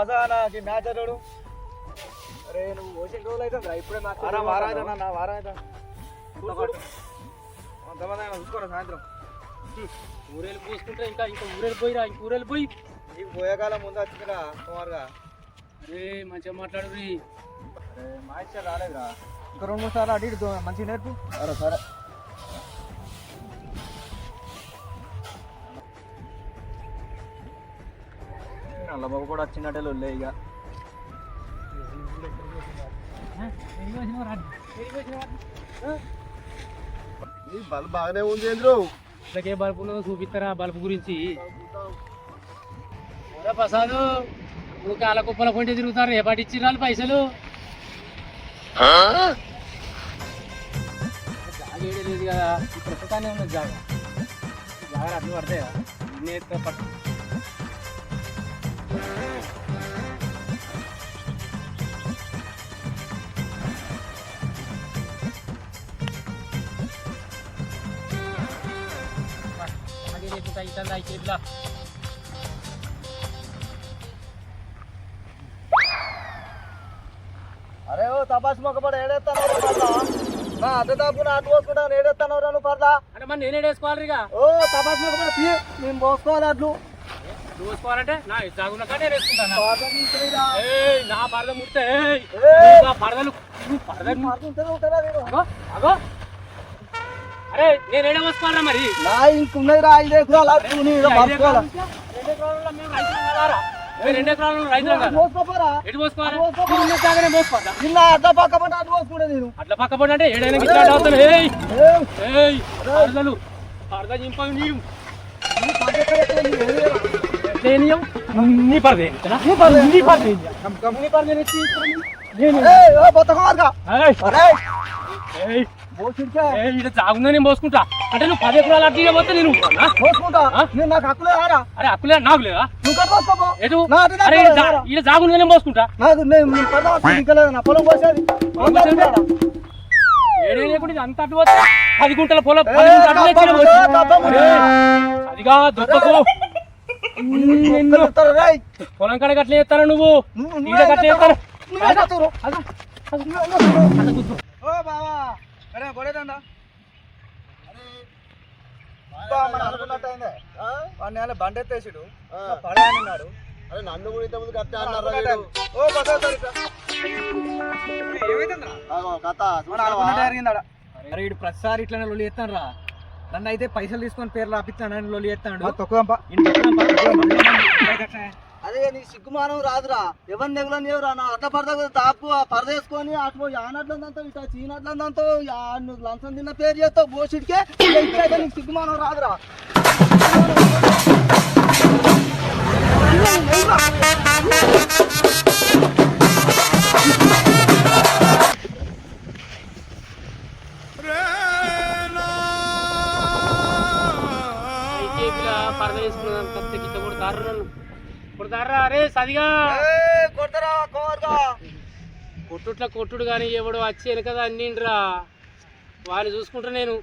పసానాకి match ఆడాడు. అరే నువ్వు ఓషన్ రోజులు అయితే ఇప్పుడే నాకు వారా వారాయిదా నా వారాయిదా అంతమంది చూసుకోరా సాయంత్రం? ఊరేళ్ళు పూసుకుంటే ఇంకా ఇంకా ఊరేళ్ళు పోయిరా ఇంక ఊరేళ్ళు పోయి. నీకు పోయేకాలం ముందు వచ్చిందిరా కుమార్గా. అరే మంచిగా మాట్లాడు అరే మా ఇచ్చే రాలేదురా. ఇంకా రెండు మూడు సార్లు దో- మంచిగా నేర్పు. సరే సరే. నల్లబాబు కూడా వచ్చినట్టే లొల్లే ఇక. బల్బ్ బాగానే ఉంది ఏంద్రు? ఇళ్ళకే బల్బు ఉన్నదో చూపిస్తారా బల్బు గురించి? ఒరే ప్రసాద్ నువ్వు కాల కుప్పల కొంటే తిరుగుతారు ఎప్పటి ఇచ్చిరాలు పైసలు? జాగ ఏడే లేదు కదా ప్రస్తుతానే ఉన్నది జాగ? జాగ్రత్త అన్ని పడతాయా పట్టు. అరే ఓ తపాస్ మొక్కపడి ఏడేస్తాను నా అటు పోసుకుంటాను ఏడేస్తాను నువ్వు పడదా అంటే మరి నేనే ఇక ఓ తపాస్ మొక్కపడి తీ నేను పోసుకోవాలి అట్లు చూసుకోవాలంటే నా జాగున్నా కానీ నా పరద ముడితే పరదలు నువ్వు పరదలు? అగో అరే నేను ఏడ వసుకోవాలా మరి? నా ఇంకున్నది రా ఐదు ఎకరాలు. రెండు పోసుకోపోరా. ఎటు పోసుకోవాలి పోసుకోవాలా నిన్న అడ్డ పక్క పట్ట అటు పోసుకుంటే నేను. అట్లా పక్క పడి అంటే ఏడైనా ఇట్లా అవుతాను. ఏయ్! ఏం? ఏయ్! పరదలు పరద చింపవి నీవు నీ పరదే. నీ పరదే కమ్ కమ్. నీ పరదే నెత్తి నేను ఏయ్, ఓ బతకమార్గా. ఏయ్ అరే ఏయ్ పోసుకుంటే ఏయ్ ఇక్కడ జాగుందా నేను పోసుకుంటా అంటే నువ్వు పది ఎకరాలు అట్లా పోతే నేను? పోసుకుంటా? నేను నాకు హక్కులే అరే అప్పులే నాకు లేదా నువ్వు జాగుందా నేను పోసుకుంటా నాకు నేను పొలం పోసేది అంత అడ్డు పోతే పది గుంటల పొలం ఏయ్, పది పొలం కాడ గట్ల చేస్తాను నువ్వు? నువ్వే గట్ల. చేస్తాను. ఓ బావా! అరే నన్ను కూడా ఇంతకుముందు కట్టే అన్నారా? ఓ కథ అరే ఇటు ప్రతిసారి ఇట్లా లొల్లి చేస్తాను రా నన్ను అయితే పైసలు తీసుకొని పేర్లు రాపిస్తాను అని తొక్కుదంప పక్కన పక్కన అదే నీ సిగ్గుమానం రాదురా. ఎవరిని ఎగులని ఎవరా నా అట్ల పరద తాపు ఆ పరద వేసుకొని అటు యానట్లందంతా ఇట్లా చీనట్లందంతా నువ్వు లంచం తిన్న పేరు చేస్తావు బోసిడికే ఇక్కడైతే నీకు సిగ్గుమానం రాదురా. అయితే గిట్ట కొడతారు నన్ను కొడతారా? అరే సదిగా. కొడతారా? కొట్టుట్ల కొట్టుడు కానీ ఎవడో వచ్చి వెనకదా అన్నిండ్రా. వాడిని చూసుకుంటా నేను.